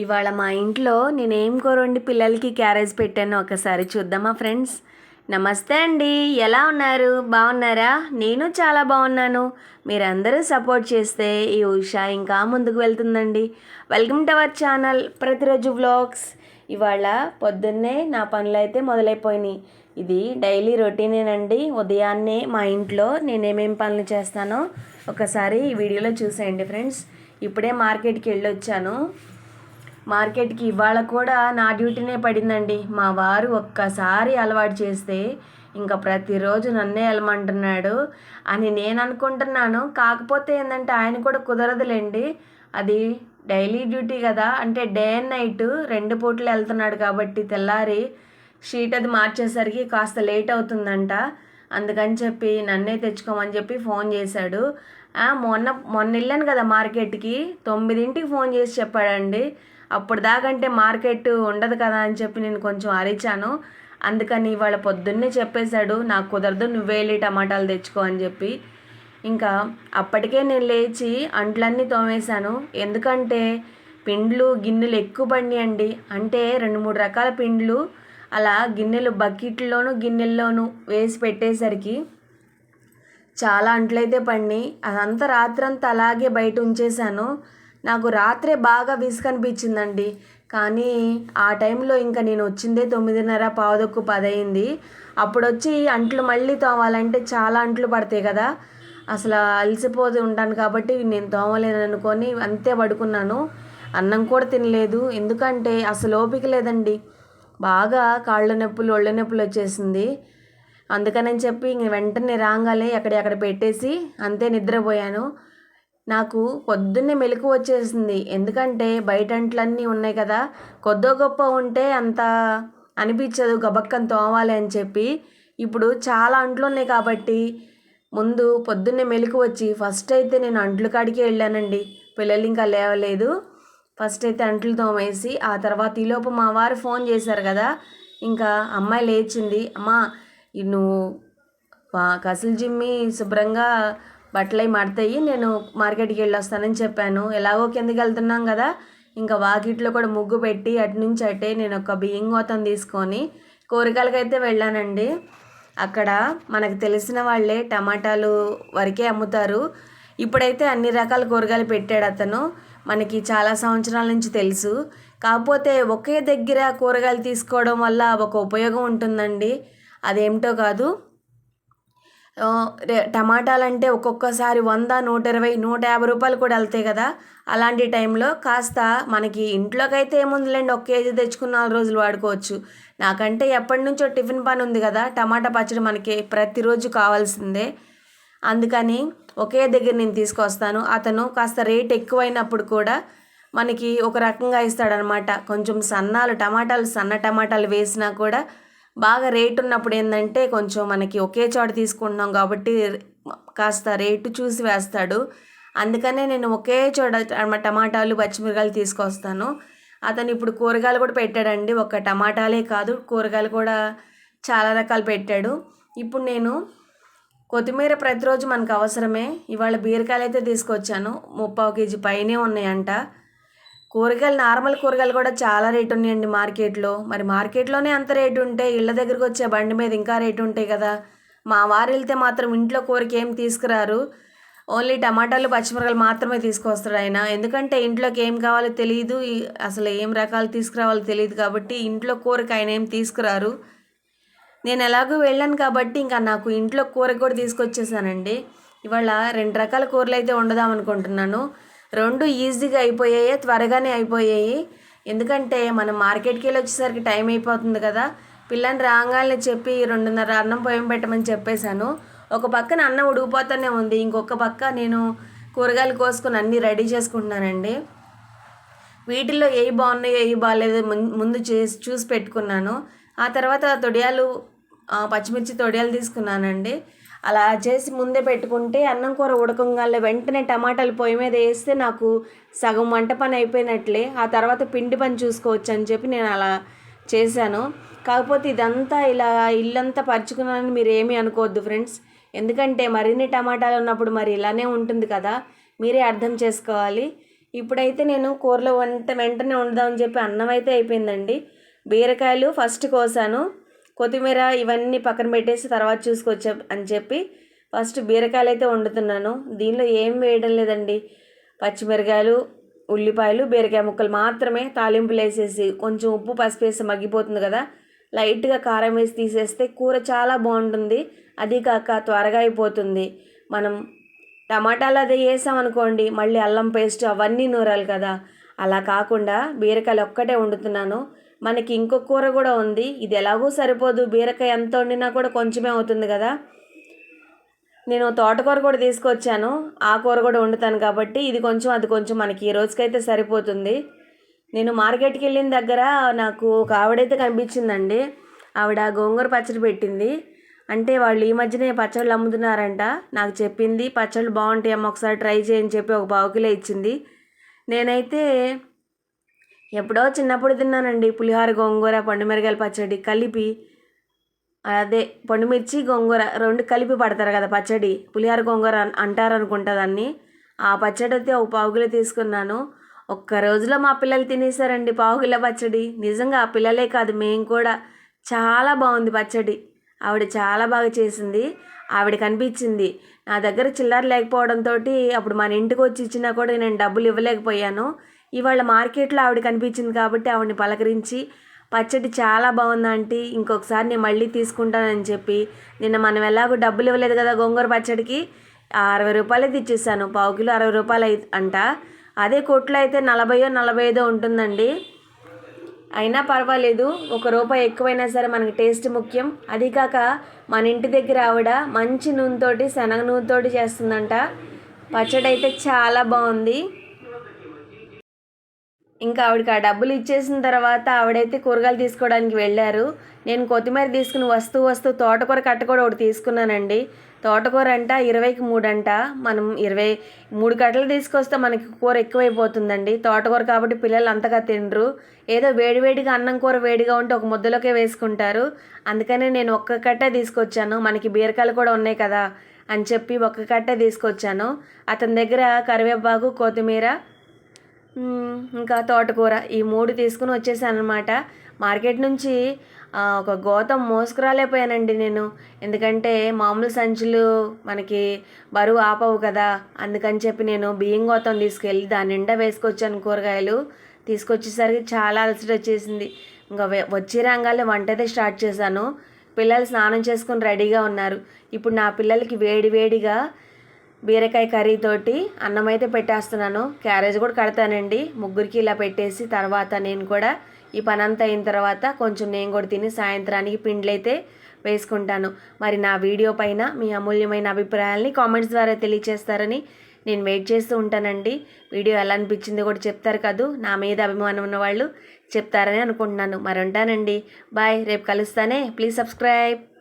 ఇవాళ మా ఇంట్లో నేనేం కూరండి పిల్లలకి క్యారేజ్ పెట్టాను ఒకసారి చూద్దామా ఫ్రెండ్స్? నమస్తే అండి. ఎలా ఉన్నారు? బాగున్నారా? నేను చాలా బాగున్నాను. మీరందరూ సపోర్ట్ చేస్తే ఈ ఉషా ఇంకా ముందుకు వెళ్తుందండి. వెల్కమ్ టు అవర్ ఛానల్ ప్రతిరోజు వ్లాగ్స్. ఇవాళ పొద్దున్నే నా పనులు అయితే మొదలైపోయినాయి. ఇది డైలీ రొటీనేనండి. ఉదయాన్నే మా ఇంట్లో నేనేమేం పనులు చేస్తానో ఒకసారి ఈ వీడియోలో చూసేయండి ఫ్రెండ్స్. ఇప్పుడే మార్కెట్కి వెళ్ళొచ్చాను. మార్కెట్కి ఇవాళ కూడా నా డ్యూటీనే పడిందండి. మా వారు ఒక్కసారి అలవాటు చేస్తే ఇంకా ప్రతిరోజు నన్నే వెళ్ళమంటున్నాడు అని నేను అనుకుంటున్నాను. కాకపోతే ఏంటంటే ఆయన కూడా కుదరదులేండి. అది డైలీ డ్యూటీ కదా. అంటే డే అండ్ నైట్ రెండు పూటలు వెళ్తున్నాడు కాబట్టి తెల్లారి షీట్ అది మార్చేసరికి కాస్త లేట్ అవుతుందంట. అందుకని చెప్పి నన్నే తెచ్చుకోమని చెప్పి ఫోన్ చేశాడు. మొన్న మొన్న వెళ్ళాను కదా మార్కెట్కి. తొమ్మిదింటికి ఫోన్ చేసి చెప్పాడండి. అప్పుడు దాకంటే మార్కెట్ ఉండదు కదా అని చెప్పి నేను కొంచెం అరిచాను. అందుకని ఇవాళ పొద్దున్నే చెప్పేశాడు నాకు కుదరదు నువ్వే వెళ్ళి టమాటాలు తెచ్చుకో అని చెప్పి. ఇంకా అప్పటికే నేను లేచి అంట్లన్నీ తోమేశాను. ఎందుకంటే పిండ్లు గిన్నెలు ఎక్కువ పడినాయండి. అంటే రెండు మూడు రకాల పిండ్లు అలా గిన్నెలు బకెట్లోనూ గిన్నెల్లోనూ వేసి పెట్టేసరికి చాలా అంట్లయితే పడినాయి. అదంతా రాత్రంతా అలాగే బయట ఉంచేశాను. నాకు రాత్రే బాగా విసుగనిపించిందండి. కానీ ఆ టైంలో ఇంకా నేను వచ్చిందే తొమ్మిదిన్నర పావుదొక్కు పదయింది. అప్పుడు వచ్చి అంట్లు మళ్ళీ తోమాలంటే చాలా అంట్లు పడతాయి కదా. అసలు అలసిపోతూ ఉంటాను కాబట్టి నేను తోమలేను అనుకొని అంతే పడుకున్నాను. అన్నం కూడా తినలేదు. ఎందుకంటే అసలు ఓపిక లేదండి. బాగా కాళ్ళ నొప్పులు ఒళ్ళ నొప్పులు వచ్చేసింది. అందుకని చెప్పి ఇంక వెంటనే రాగాలే ఎక్కడెక్కడ పెట్టేసి అంతే నిద్రపోయాను. నాకు పొద్దున్నే మెలకు వచ్చేసింది. ఎందుకంటే బయట అంట్లన్నీ ఉన్నాయి కదా. కొద్దో గొప్ప ఉంటే అంత అనిపించదు. గబక్కని తోమాలి అని చెప్పి ఇప్పుడు చాలా అంట్లు ఉన్నాయి కాబట్టి ముందు పొద్దున్నే మెలకు వచ్చి ఫస్ట్ అయితే నేను అంట్లు కాడికి వెళ్ళానండి. పిల్లలు ఇంకా లేవలేదు. ఫస్ట్ అయితే అంట్లు తోమేసి ఆ తర్వాత ఈలోపు మా వారు ఫోన్ చేశారు కదా. ఇంకా అమ్మాయి లేచింది. అమ్మా నువ్వు వా- కసులు జిమ్మి శుభ్రంగా బట్టలు అవి మడతాయి. నేను మార్కెట్కి వెళ్ళి వస్తానని చెప్పాను. ఎలాగో కిందకి వెళ్తున్నాం కదా. ఇంకా వాకిట్లో కూడా ముగ్గు పెట్టి అటు నుంచి అటే నేను ఒక బియ్యం గోతం తీసుకొని కూరగాయలకైతే వెళ్ళానండి. అక్కడ మనకు తెలిసిన వాళ్ళే టమాటాలు వరకే అమ్ముతారు. ఇప్పుడైతే అన్ని రకాల కూరగాయలు పెట్టాడు అతను. మనకి చాలా సంవత్సరాల నుంచి తెలుసు. కాకపోతే ఒకే దగ్గర కూరగాయలు తీసుకోవడం వల్ల ఒక ఉపయోగం ఉంటుందండి. అదేమిటో కాదు. టమాటాలు అంటే ఒక్కొక్కసారి వంద నూట ఇరవై నూట యాభై రూపాయలు కూడా వెళ్తాయి కదా. అలాంటి టైంలో కాస్త మనకి ఇంట్లోకి అయితే ఏముందిలేండి ఒక కేజీ తెచ్చుకున్న నాలుగు రోజులు వాడుకోవచ్చు. నాకంటే ఎప్పటి నుంచో టిఫిన్ పని ఉంది కదా టమాటా పచ్చడి మనకి ప్రతిరోజు కావాల్సిందే. అందుకని ఒకే దగ్గర నేను తీసుకొస్తాను. అతను కాస్త రేట్ ఎక్కువైనప్పుడు కూడా మనకి ఒక రకంగా ఇస్తాడనమాట. కొంచెం సన్నాలు టమాటాలు సన్న టమాటాలు వేసినా కూడా బాగా రేట్ ఉన్నప్పుడు ఏంటంటే కొంచెం మనకి ఒకే చోట తీసుకుంటున్నాం కాబట్టి కాస్త రేటు చూసి వేస్తాడు. అందుకనే నేను ఒకే చోట టమాటాలు పచ్చిమిరకాయలు తీసుకొస్తాను. అతను ఇప్పుడు కూరగాయలు కూడా పెట్టాడండి. ఒక టమాటాలే కాదు కూరగాయలు కూడా చాలా రకాలు పెట్టాడు. ఇప్పుడు నేను కొత్తిమీర ప్రతిరోజు మనకు అవసరమే. ఇవాళ బీరకాయలు అయితే తీసుకొచ్చాను. ముప్పావు కేజీ పైనే ఉన్నాయంట. కూరగాయలు నార్మల్ కూరగాయలు కూడా చాలా రేటు ఉన్నాయండి మార్కెట్లో. మరి మార్కెట్లోనే అంత రేటు ఉంటే ఇళ్ళ దగ్గరకు వచ్చే బండి మీద ఇంకా రేటు ఉంటాయి కదా. మా వారు వెళ్తే మాత్రం ఇంట్లో కూరకి ఏం తీసుకురారు? ఓన్లీ టమాటాలు పచ్చిమిరకాయలు మాత్రమే తీసుకొస్తాడు ఆయన. ఎందుకంటే ఇంట్లోకి ఏం కావాలో తెలియదు అసలు ఏం రకాలు తీసుకురావాలో తెలియదు కాబట్టి ఇంట్లో కూరకి ఆయన ఏం తీసుకురారు? నేను ఎలాగో వెళ్ళాను కాబట్టి ఇంకా నాకు ఇంట్లో కూర కూడా తీసుకొచ్చేసానండి. ఇవాళ రెండు రకాల కూరలు అయితే వండుదాం అనుకుంటున్నాను. రెండు ఈజీగా అయిపోయాయి త్వరగానే అయిపోయాయి. ఎందుకంటే మనం మార్కెట్కి వెళ్ళి వచ్చేసరికి టైం అయిపోతుంది కదా. పిల్లని రాగానే చెప్పి రెండున్నర అన్నం పొయ్యం పెట్టమని చెప్పేశాను. ఒక పక్కన అన్నం ఉడికిపోతూనే ఉంది. ఇంకొక పక్క నేను కూరగాయలు కోసుకొని అన్నీ రెడీ చేసుకుంటున్నానండి. వీటిల్లో ఏవి బాగున్నాయో ఏవి బాగాలేదు ముందు చేసి చూసి పెట్టుకున్నాను. ఆ తర్వాత తొడియాలు పచ్చిమిర్చి తొడియాలు తీసుకున్నానండి. అలా చేసి ముందే పెట్టుకుంటే అన్నం కూర ఉడకంగానే వెంటనే టమాటాలు పొయ్యి మీద వేస్తే నాకు సగం వంట పని అయిపోయినట్లే. ఆ తర్వాత పిండి పని చూసుకోవచ్చు అని చెప్పి నేను అలా చేశాను. కాకపోతే ఇదంతా ఇలా ఇల్లంతా పరుచుకున్నానని మీరు ఏమీ అనుకోవద్దు ఫ్రెండ్స్. ఎందుకంటే మరిన్ని టమాటాలు ఉన్నప్పుడు మరి ఇలానే ఉంటుంది కదా. మీరే అర్థం చేసుకోవాలి. ఇప్పుడైతే నేను కూరలో వంట వెంటనే వండుదామని చెప్పి అన్నం అయితే అయిపోయిందండి. బీరకాయలు ఫస్ట్ కోసాను. కొత్తిమీర ఇవన్నీ పక్కన పెట్టేసి తర్వాత చూసుకొచ్చా అని చెప్పి ఫస్ట్ బీరకాయలు అయితే వండుతున్నాను. దీనిలో ఏం వేయడం లేదండి. పచ్చిమిరకాయలు ఉల్లిపాయలు బీరకాయ ముక్కలు మాత్రమే తాలింపులు వేసేసి కొంచెం ఉప్పు పసుపు వేసి మగ్గిపోతుంది కదా. లైట్గా కారం వేసి తీసేస్తే కూర చాలా బాగుంటుంది. అది కాక త్వరగా అయిపోతుంది. మనం టమాటాలు అది వేసామనుకోండి మళ్ళీ అల్లం పేస్ట్ అవన్నీ నూరాలి కదా. అలా కాకుండా బీరకాయలు ఒక్కటే వండుతున్నాను. మనకి ఇంకో కూర కూడా ఉంది. ఇది ఎలాగో సరిపోదు. బీరకాయ ఎంత వండినా కూడా కొంచెమే అవుతుంది కదా. నేను తోటకూర కూడా తీసుకొచ్చాను. ఆ కూర కూడా వండుతాను కాబట్టి ఇది కొంచెం అది కొంచెం మనకి ఈ రోజుకైతే సరిపోతుంది. నేను మార్కెట్కి వెళ్ళిన దగ్గర నాకు ఒక ఆవిడైతే కనిపించిందండి. ఆవిడ గోంగూర పచ్చడి పెట్టింది. అంటే వాళ్ళు ఈ మధ్యనే పచ్చళ్ళు అమ్ముతున్నారంట. నాకు చెప్పింది పచ్చళ్ళు బాగుంటాయి అమ్మ ఒకసారి ట్రై చేయని చెప్పి ఒక పావు కిలో ఇచ్చింది. నేనైతే ఎప్పుడో చిన్నప్పుడు తిన్నానండి. పులిహోర గోంగూర పండుమిరగాయల పచ్చడి కలిపి అదే పండుమిర్చి గోంగూర రెండు కలిపి పడతారు కదా పచ్చడి. పులిహోర గోంగూర అంటారు అనుకుంటా దాన్ని. ఆ పచ్చడి అయితే ఒక పావుకిలో తీసుకున్నాను. ఒక్క రోజులో మా పిల్లలు తినేసారండి పావుకిలో పచ్చడి. నిజంగా ఆ పిల్లలే కాదు మేము కూడా చాలా బాగుంది పచ్చడి. ఆవిడ చాలా బాగా చేసింది. ఆవిడ కనిపించింది. నా దగ్గర చిల్లర లేకపోవడంతో అప్పుడు మన ఇంటికి వచ్చి ఇచ్చినా కూడా నేను డబ్బులు ఇవ్వలేకపోయాను. ఇవాళ మార్కెట్లో ఆవిడ కనిపించింది కాబట్టి ఆవిడని పలకరించి పచ్చడి చాలా బాగుంది ఆంటీ ఇంకొకసారి నేను మళ్ళీ తీసుకుంటానని చెప్పి నిన్న మనం ఎలాగో డబ్బులు ఇవ్వలేదు కదా గోంగూర పచ్చడికి అరవై రూపాయలే తెచ్చేసాను పావు కిలో అరవై రూపాయలు అయి అంట. అదే కొట్లో అయితే నలభైయో నలభై ఐదో ఉంటుందండి. అయినా పర్వాలేదు ఒక రూపాయి ఎక్కువైనా సరే మనకి టేస్ట్ ముఖ్యం. అది కాక మన ఇంటి దగ్గర ఆవిడ మంచి నూనెతోటి శనగ నూనెతోటి చేస్తుందంట. పచ్చడి అయితే చాలా బాగుంది. ఇంకా ఆవిడకి ఆ డబ్బులు ఇచ్చేసిన తర్వాత ఆవిడైతే కూరగాయలు తీసుకోవడానికి వెళ్ళారు. నేను కొత్తిమీర తీసుకుని వస్తూ వస్తూ తోటకూర కట్ట కూడా ఒకటి తీసుకున్నానండి. తోటకూర అంట ఇరవైకి మూడు అంట. మనం ఇరవై మూడు కట్టలు తీసుకొస్తే మనకి కూర ఎక్కువైపోతుందండి. తోటకూర కాబట్టి పిల్లలు అంతగా తినరు. ఏదో వేడివేడిగా అన్నం కూర వేడిగా ఉంటే ఒక ముద్దలోకే వేసుకుంటారు. అందుకనే నేను ఒక్క కట్టే తీసుకొచ్చాను. మనకి బీరకాయలు కూడా ఉన్నాయి కదా అని చెప్పి ఒక్క కట్టే తీసుకొచ్చాను. అతని దగ్గర కరివేపాకు కొత్తిమీర ఇంకా తోటకూర ఈ మూడు తీసుకుని వచ్చేసాను అనమాట మార్కెట్ నుంచి ఒక గోతం మోసుకురాలేకపోయానండి నేను. ఎందుకంటే మామూలు సంచులు మనకి బరువు ఆపవు కదా. అందుకని చెప్పి నేను బియ్యం గోతం తీసుకెళ్ళి దాని నిండా వేసుకొచ్చాను కూరగాయలు. తీసుకొచ్చేసరికి చాలా అలసట వచ్చేసింది. ఇంకా వచ్చే రంగాల్లో వంటదే వంట అయితే స్టార్ట్ చేశాను. పిల్లలు స్నానం చేసుకుని రెడీగా ఉన్నారు. ఇప్పుడు నా పిల్లలకి వేడి వేడిగా బీరకాయ కర్రీ తోటి అన్నం అయితే పెట్టేస్తున్నాను. క్యారేజ్ కూడా కడతానండి. ముగ్గురికి ఇలా పెట్టేసి తర్వాత నేను కూడా ఈ పని అంతా అయిన తర్వాత కొంచెం నేను కూడా తిని సాయంత్రానికి పిండ్లైతే వేసుకుంటాను. మరి నా వీడియో పైన మీ అమూల్యమైన అభిప్రాయాల్ని కామెంట్స్ ద్వారా తెలియచేస్తారని నేను వెయిట్ చేస్తూ ఉంటానండి. వీడియో ఎలా అనిపించింది కూడా చెప్తారు కదూ. నా మీద అభిమానం ఉన్న వాళ్ళు చెప్తారని అనుకుంటున్నాను. మరి ఉంటానండి. బాయ్. రేపు కలుస్తానే. Please subscribe.